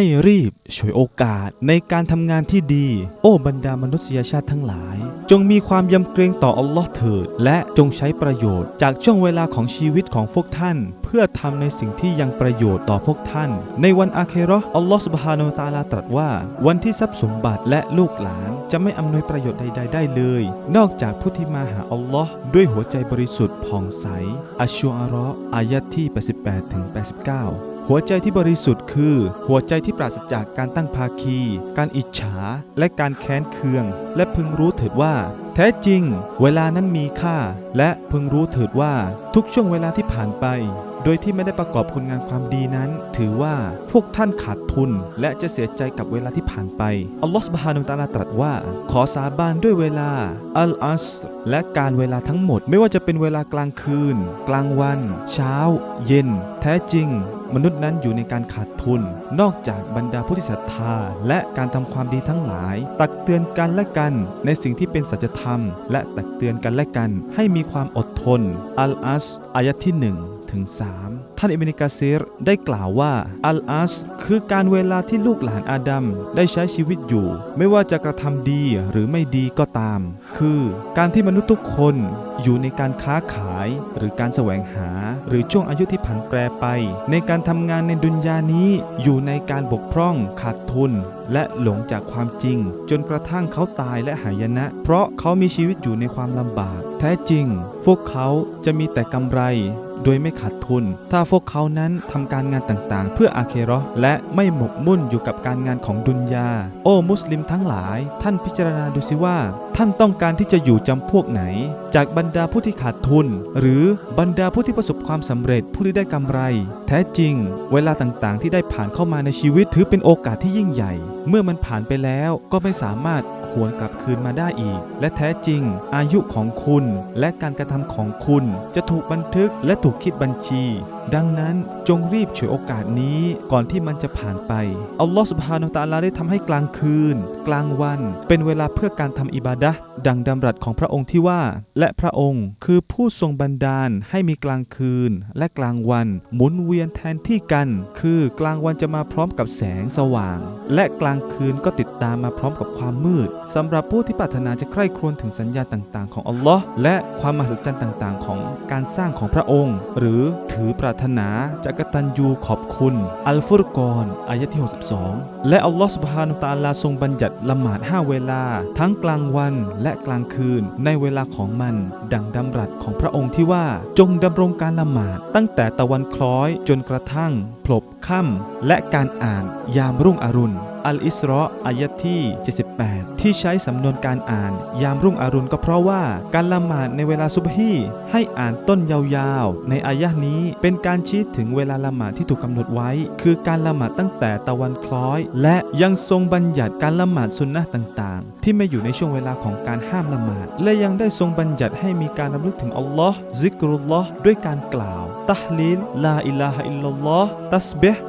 ให้รีบฉวยโอกาสในการทำงานที่ดี โอ้บรรดามนุษยชาติทั้งหลาย จงมีความยำเกรงต่ออัลลอฮ์เถิด และจงใช้ประโยชน์จากช่วงเวลาของชีวิตของพวกท่าน เพื่อทำในสิ่งที่ยังประโยชน์ต่อพวกท่าน ในวันอาเคราะห์อัลลอฮ์สุบฮานาตาลาตรัสว่า วันที่ทรัพย์สมบัติและลูกหลาน จะไม่อำนวยประโยชน์ใด ๆ ได้เลย นอกจากผู้ที่มาหาอัลลอฮ์ด้วยหัวใจบริสุทธิ์ผ่องใสอัชชูอาราะอายะที่ 88ถึง89 หัวใจที่บริสุทธิ์คือ หัวใจที่ปราศจากการตั้งภาคี การอิจฉา และการแค้นเคือง และพึงรู้เถิดว่า แท้จริง เวลานั้นมีค่า และพึงรู้เถิดว่าทุกช่วงเวลาที่ผ่านไป โดยที่ไม่ได้ประกอบคุณงานความดีนั้น ถือว่าพวกท่านขาดทุน และจะเสียใจกับเวลาที่ผ่านไป อัลลอฮฺสุบฮานุตาลาตรัสว่า ขอสาบานด้วยเวลา อัลอัสและการเวลาทั้งหมด ไม่ว่าจะเป็นเวลากลางคืน กลางวัน เช้า เย็น แท้จริง มนุษย์นั้นอยู่ในการขาดทุน นอกจากบรรดาผู้ที่ศรัทธา และการทำความดีทั้งหลาย ตักเตือนกันและกัน ในสิ่งที่เป็นสัจธรรม และตักเตือนกันและกัน ให้มีความอดทน อัลอัสอายะที่1 ถึง3ท่านอิบนิกาซีรได้กล่าวว่าอัลอัสคือการเวลาที่ลูกหลานอาดัมได้ใช้ชีวิตอยู่ ไม่ว่าจะกระทำดีหรือไม่ดีก็ตาม คือการที่มนุษย์ทุกคนอยู่ในการค้าขายหรือการแสวงหา หรือช่วงอายุที่ผันแปรไป ในการทำงานในดุนยานี้อยู่ในการบกพร่องขาดทุน และหลงจากความจริง จนกระทั่งเขาตายและหายนะ เพราะเขามีชีวิตอยู่ในความลำบาก แท้จริง พวกเขาจะมีแต่กำไร โดยไม่ขาดทุน ถ้าพวกเขานั้นทำการงานต่างๆ เพื่ออาเคราะห์และไม่หมกมุ่นอยู่กับการงานของดุนยา โอ้มุสลิมทั้งหลาย ท่านพิจารณาดูสิว่า ท่านต้องการที่จะอยู่จำพวกไหน จากบรรดาผู้ที่ขาดทุน หรือบรรดาผู้ที่ประสบความสำเร็จผู้ที่ได้กำไร แท้จริง เวลาต่างๆ ที่ได้ผ่านเข้ามาในชีวิตถือเป็นโอกาสที่ยิ่งใหญ่ เมื่อมันผ่านไปแล้วก็ไม่สามารถ หวนกลับคืนมาได้อีก และแท้จริง อายุของคุณ และการกระทำของคุณ จะถูกบันทึกและถูกคิดบัญชี ดังนั้นจงรีบฉวยโอกาสนี้ก่อนที่มันจะผ่านไปอัลลอฮฺสุบฮานาตะอาลาได้ทำให้กลางคืน กลางวัน เป็นเวลาเพื่อการทำอิบาดะห์ ดังดำรัสของพระองค์ที่ว่า และพระองค์คือผู้ทรงบันดาลให้มีกลางคืน และกลางวัน หมุนเวียนแทนที่กัน คือกลางวันจะมาพร้อมกับแสงสว่าง และกลางคืนก็ติดตามมาพร้อมกับความมืดสำหรับผู้ที่ปรารถนาจะใคร่ครวญถึงสัญญาต่างๆ ของอัลลอฮ์และความมหัศจรรย์ต่างๆ ของการสร้างของพระองค์ หรือถือปรารถนาจะกตัญญูขอบคุณ อัลฟุรกอนอายะที่ 62 และอัลลอฮ์สุบฮานุตาลาทรงบัญญัติละหมาด5เวลา ทั้งกลางวันและกลางคืน ในเวลาของมัน ดังดำรัสของพระองค์ที่ว่าจงดำรงการละหมาด ตั้งแต่ตะวันคล้อยจนกระทั่งพลบค่ำและการอ่านยามรุ่งอรุณ อัลอิสรออายะที่ 78 ที่ใช้สำนวนการอ่าน ยามรุ่งอรุณก็เพราะว่าการละหมาดในเวลาซุบฮีให้อ่านต้นยาวๆ ในอายะนี้เป็นการชี้ถึงเวลาละหมาดที่ถูกกำหนดไว้ คือการละหมาดตั้งแต่ตะวันคล้อย และยังทรงบัญญัติการละหมาดสุนนะต่างๆ ที่ไม่อยู่ในช่วงเวลาของการห้ามละหมาด และยังได้ทรงบัญญัติให้มีการรำลึกถึงอัลลอฮ์ซิกรุลลอฮ์ด้วยการกล่าว ตัฮลีลลาอิลาฮะอิลลัลลอฮ์ตัสบิฮสุบ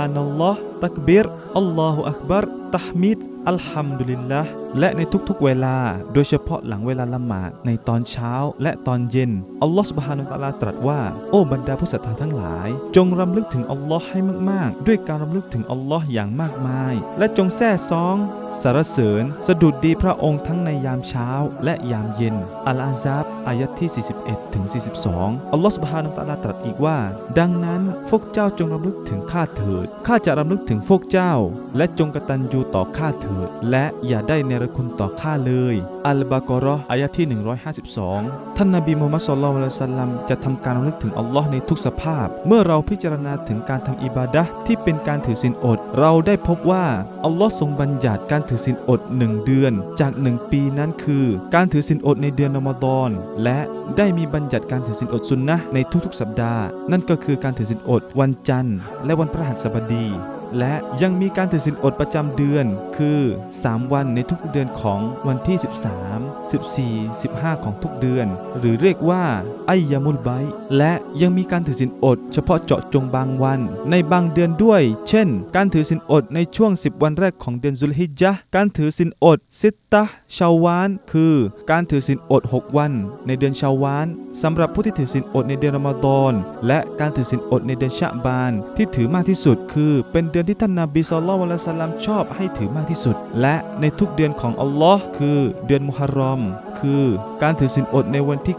านัลลอฮ์ตักบิรอัลฮัมดุลิลละและในทุกๆเวลา โดยเฉพาะหลังเวลาละหมาดในตอนเช้าและตอนเย็น อัลลอฮฺสุบฮานุตะอาลาตรัสว่า โอ้บรรดาผู้ศรัทธาทั้งหลาย จงรำลึกถึงอัลลอฮ์ให้มากๆ ด้วยการรำลึกถึงอัลลอฮ์อย่างมากมาย และจงแซ่ซองสรรเสริญ สดุดดีพระองค์ทั้งในยามเช้าและยามเย็น อัลอาซับอายะที่ 41ถึง42 อัลลอฮฺสุบฮานุตะอาลาตรัสอีกว่า ดังนั้นพวกเจ้าจงรำลึกถึงข้าเถิดข้าจะรำลึกถึงพวกเจ้า และจงกตัญญูต่อข้าเถิดและอย่าได้เนรคุณต่อข้าเลย อัลบากอเราะห์อายะที่ 152 ท่านนบีมูฮัมมัดศ็อลลัลลอฮุอะลัลลัมจะทำการรำลึกถึงอัลลอฮ์ในทุกสภาพ เมื่อเราพิจารณาถึงการทำอิบาดะที่เป็นการถือศีลอด เราได้พบว่าอัลลอฮ์ทรงบัญญัติการถือศีลอดหนึ่งเดือน จากหนึ่งปีนั้นคือ การถือศีลอดในเดือนอมฎอนและได้มีบัญญัติการถือศีลอดซุนนะในทุกๆ สัปดาห์ นั่นก็คือการถือศีลอดวันจันทร์ และวันพฤหัสบดี และยังมีการถือศีลอดประจำเดือน คือ 3 วันในทุกเดือนของวันที่ 13 14 15 ของทุกเดือน หรือเรียกว่าไอยามุลไบและยังมีการถือศีลอด เฉพาะเจาะจงบางวัน ในบางเดือนด้วย เช่น การถือศีลอดในช่วง 10 วันแรกของเดือนซุลฮิจญะการถือศีลอดซิตตะชาวาน คือ การถือศีลอด 6 วัน ในเดือนชาวานสำหรับผู้ที่ถือศีลอดในเดือนรอมฎอนและการถือศีลอดในเดือนชะบาน ที่ถือมากที่สุดคือเป็นเดือนอนที่ท่านนาบีสุลต่านละสัลลัมชอบให้ถือมากที่สุด และในทุกเดือนของอัลลอฮ์คือเดือนมุฮัรรอม คือ การถือศีลอดในวันที่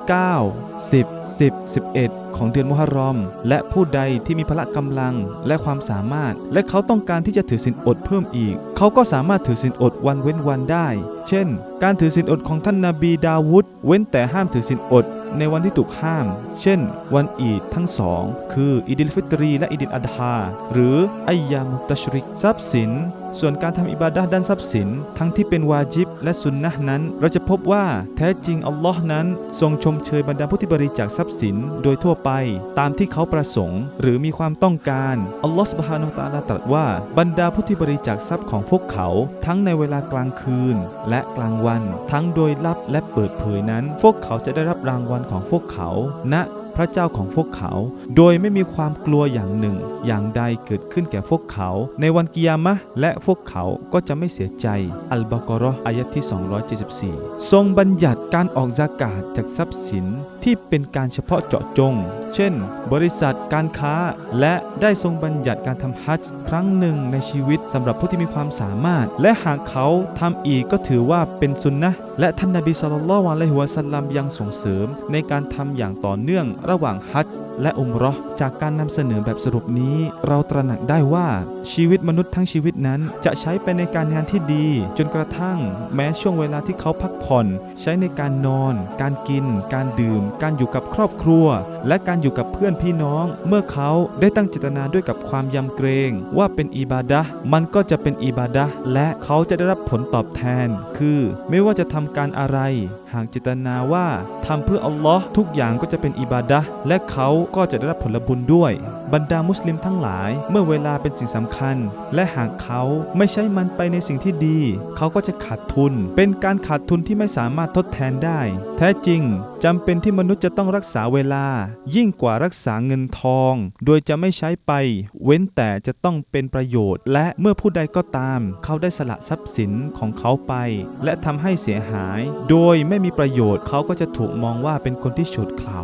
9 10 10 11 ของเดือนมุฮัรรอม และผู้ใดที่มีพละกำลังและความสามารถ และเขาต้องการที่จะถือศีลอดเพิ่มอีก เขาก็สามารถถือศีลอดวันเว้นวันได้ เช่น การถือศีลอดของท่านนาบีดาวุฒเว้นแต่ห้ามถือศีลอดในวันที่ถูกห้าม เช่น วันอีดทั้งสอง คืออีดิลฟิตรี และอีดิลอัดฮาหรืออัยยามุตชริก ทรัพย์สิน ส่วนการทำอิบาดะด้านทรัพย์สิน ทั้งที่เป็นวาจิบและสุนนะนั้น เราจะพบว่าแท้จริงอัลลอฮ์นั้น ทรงชมเชยบรรดาผู้ที่บริจาคทรัพย์สิน โดยทั่วไป ตามที่เขาประสงค์ หรือมีความต้องการอัลลอฮ์สุบฮานาตาลาตรัสว่าบรรดาผู้ที่บริจาคทรัพย์ของพวกเขา ทั้งในเวลากลางคืน และกลางวัน ทั้งโดยลับและเปิดเผยนั้น พวกเขาจะได้รับรางวัลของพวกเขาณ พระเจ้าของพวกเขา โดยไม่มีความกลัวอย่างหนึ่ง อย่างใดเกิดขึ้นแก่พวกเขา ในวันกิยามะและพวกเขาก็จะไม่เสียใจอัลบากอเราะห์อายะที่ 274 ทรงบัญญัติการออกซากาศจากทรัพย์สินที่เป็นการเฉพาะเจาะจง เช่น บริษัทการค้า และได้ทรงบัญญัติการทำฮัจญ์ครั้งหนึ่งในชีวิตสำหรับผู้ที่มีความสามารถ และหากเขาทำอีกก็ถือว่าเป็นสุนนะและท่านนบีสุลต่านละฮุอะลัยฮิวะสัลลัมยังส่งเสริมในการทำอย่างต่อเนื่องระหว่างฮัจญ์ และอุมราะห์จากการนำเสนอแบบสรุปนี้ เราตระหนักได้ว่าชีวิตมนุษย์ทั้งชีวิตนั้นจะใช้ไปในการงานที่ดี จนกระทั่ง แม้ช่วงเวลาที่เขาพักผ่อน ใช้ในการนอน การกิน การดื่ม การอยู่กับครอบครัว และการอยู่กับเพื่อนพี่น้อง เมื่อเขาได้ตั้งเจตนาด้วยกับความยำเกรง ว่าเป็นอิบาดะมันก็จะเป็นอิบาดะและเขาจะได้รับผลตอบแทน คือไม่ว่าจะทำการอะไร หากเจตนาว่าทำเพื่ออัลลอฮ์ทุกอย่างก็จะเป็นอิบาดะและเขาก็จะได้รับผลบุญด้วย บรรดามุสลิมทั้งหลาย เมื่อเวลาเป็นสิ่งสำคัญ และหากเขาไม่ใช้มันไปในสิ่งที่ดี เขาก็จะขาดทุน เป็นการขาดทุนที่ไม่สามารถทดแทนได้ แท้จริงจำเป็นที่มนุษย์จะต้องรักษาเวลา ยิ่งกว่ารักษาเงินทอง โดยจะไม่ใช้ไป เว้นแต่จะต้องเป็นประโยชน์ และเมื่อผู้ใดก็ตาม เขาได้สละทรัพย์สินของเขาไป และทำให้เสียหาย โดยไม่มีประโยชน์เขาก็จะถูกมองว่าเป็นคนที่ฉุดเขา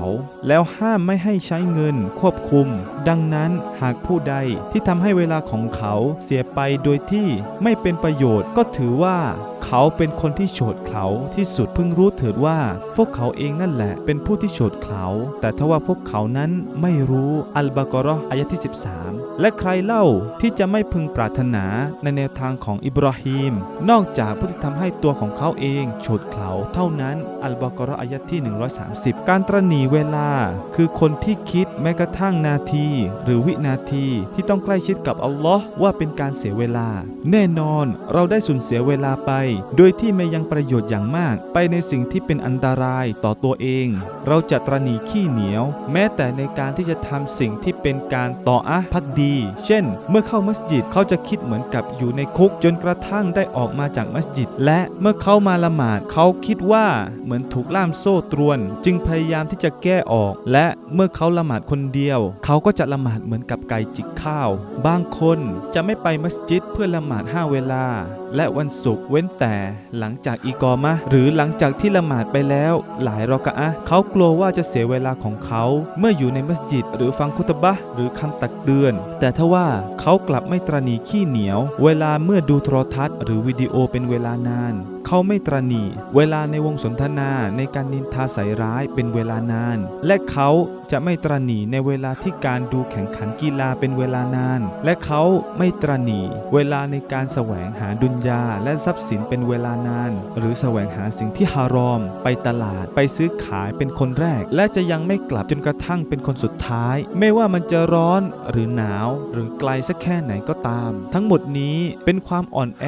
แล้วห้ามไม่ให้ใช้เงินควบคุม ดังนั้นหากผู้ใดที่ทำให้เวลาของเขาเสียไปโดยที่ไม่เป็นประโยชน์ก็ถือว่าเขาเป็นคนที่โฉดเขาที่สุดเพิ่งรู้เถิดว่า พวกเขาเองนั่นแหละเป็นผู้ที่โฉดเขา แต่ทว่าพวกเขานั้นไม่รู้อัลบากราะอายะที่ 13 และใครเล่าที่จะไม่พึงปรารถนาในแนวทางของอิบราฮิมนอกจากผู้ที่ทำให้ตัวของเขาเองโฉดเขาเท่านั้นอัลบากราะอายะที่ 130 การตรณีเวลา คือคนที่คิดแม้กระทั่งนาทีหรือวินาทีที่ต้องใกล้ชิดกับอัลลอฮ์ว่าเป็นการเสียเวลา แน่นอนเราได้สูญเสียเวลาไป โดยที่ไม่ยังประโยชน์อย่างมาก ไปในสิ่งที่เป็นอันตรายต่อตัวเอง เราจะตรณีขี้เหนียว แม้แต่ในการที่จะทำสิ่งที่เป็นการต่ออะพักดี เช่น เมื่อเข้ามัสยิดเขาจะคิดเหมือนกับอยู่ในคุกจนกระทั่งได้ออกมาจากมัสยิด และเมื่อเขามาละหมาดเขาคิดว่าเหมือนถูกล่ามโซ่ตรวน จึงพยายามที่จะแก้ออก และเมื่อเขาละหมาดคนเดียว เขาก็จะละละหมาดเหมือนกับไก่จิกข้าว บางคนจะไม่ไปมัสยิดเพื่อละหมาดห้าเวลา และวันศุกร์เว้นแต่หลังจากอีกอมะห์หรือหลังจากที่ละหมาดไปแล้วหลายรอกะอะเขากลัวว่าจะเสียเวลาของเขา เมื่ออยู่ในมัสยิดหรือฟังคุตบะหรือคำตักเตือน แต่ทว่าเขากลับไม่ตรณีขี้เหนียว เวลาเมื่อดูโทรทัศน์ หรือวิดีโอเป็นเวลานาน เขาไม่ตรณีเวลาในวงสนทนาในการนินทาใส่ร้ายเป็นเวลานาน และเขาจะไม่ตรณีในเวลาที่การดูแข่งขันกีฬาเป็นเวลานาน และเขาไม่ตรณีเวลาในการแสวงหาดุนยาและทรัพย์สินเป็นเวลานาน หรือแสวงหาสิ่งที่ฮารอม ไปตลาดไปซื้อขายเป็นคนแรก และจะยังไม่กลับจนกระทั่งเป็นคนสุดท้าย ไม่ว่ามันจะร้อนหรือหนาว หรือไกลสักแค่ไหนก็ตาม ทั้งหมดนี้เป็นความอ่อนแอ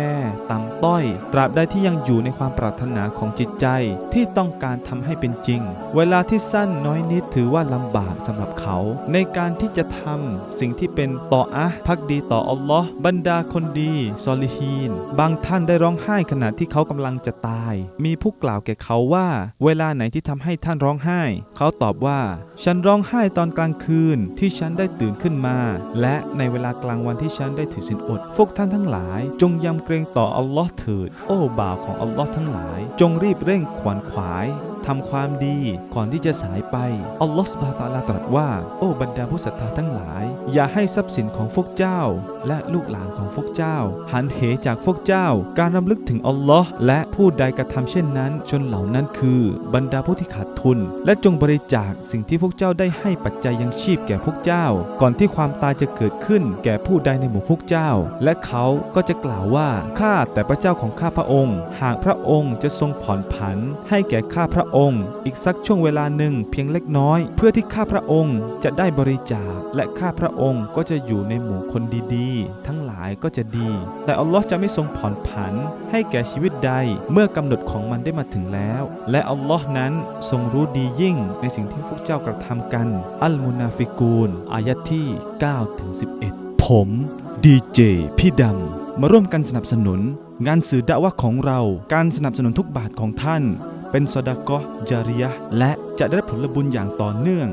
ต่ำต้อย ตราบใดที่ยังอยู่ในความปรารถนาของจิตใจที่ต้องการทำให้เป็นจริง เวลาที่สั้นน้อยนิดถือว่าลำบากสำหรับเขา ในการที่จะทำสิ่งที่เป็นต่ออะพักดีต่ออัลลอฮ์บรรดาคนดีซอลิฮีน บางท่านได้ร้องไห้ขณะที่เขากำลังจะตาย มีผู้กล่าวแก่เขาว่า เวลาไหนที่ทำให้ท่านร้องไห้ เขาตอบว่า ฉันร้องไห้ตอนกลางคืนที่ฉันได้ตื่นขึ้นมา และในเวลากลางวันที่ฉันได้ถือศีลอดพวกท่านทั้งหลาย จงยำเกรงต่ออัลลอฮ์เถิด โอ้บ่าวของอัลลอฮ์ทั้งหลาย จงรีบเร่งขวนขวายทำความดีก่อนที่จะสายไป อัลลอฮฺสุบฮานะฮูวะตาลาตรัสว่า โอ้บรรดาผู้ศรัทธาทั้งหลาย อย่าให้ทรัพย์สินของพวกเจ้า และลูกหลานของพวกเจ้า หันเหจากพวกเจ้า การรำลึกถึงอัลลอฮ์และผู้ใดกระทำเช่นนั้น ชนเหล่านั้นคือ บรรดาผู้ที่ขาดทุน และจงบริจาคสิ่งที่พวกเจ้าได้ให้ปัจจัยยังชีพแก่พวกเจ้า ก่อนที่ความตายจะเกิดขึ้น แก่ผู้ใดในหมู่พวกเจ้า และเขาก็จะกล่าวว่าข้าแต่พระเจ้าของข้าพระองค์ หากพระองค์จะทรงผ่อนผัน ให้แก่ข้าพระองค์ อีกสักช่วงเวลาหนึ่งเพียงเล็กน้อย เพื่อที่ข้าพระองค์จะได้บริจาค และข้าพระองค์ก็จะอยู่ในหมู่คนดีๆ ทั้งหลายก็จะดี แต่อัลลอฮ์จะไม่ทรงผ่อนผัน ให้แก่ชีวิตใดเมื่อกำหนดของมันได้มาถึงแล้ว และอัลลอฮ์นั้นทรงรู้ดียิ่งในสิ่งที่พวกเจ้ากระทำกัน อัลมุนาฟิกูนอายะที่9ถึง11 ผมดีเจพี่ดำมาร่วมกันสนับสนุน งานสื่อดะวะของเรา การสนับสนุนทุกบาทของท่าน เป็นสดากะจาริยะและจะได้ผลบุญอย่างต่อเนื่อง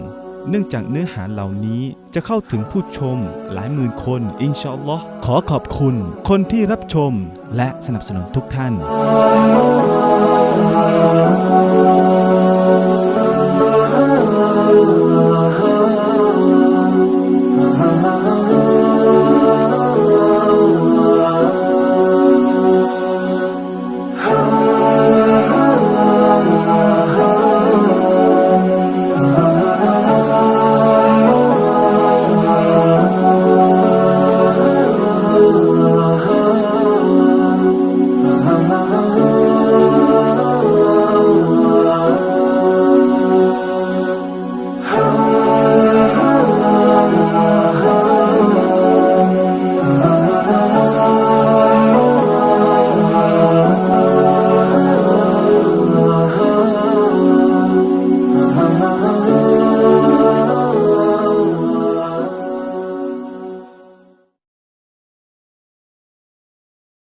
เนื่องจากเนื้อหาเหล่านี้จะเข้าถึงผู้ชมหลายหมื่นคน อินชาอัลลอฮ์ขอขอบคุณ คนที่รับชมและสนับสนุนทุกท่าน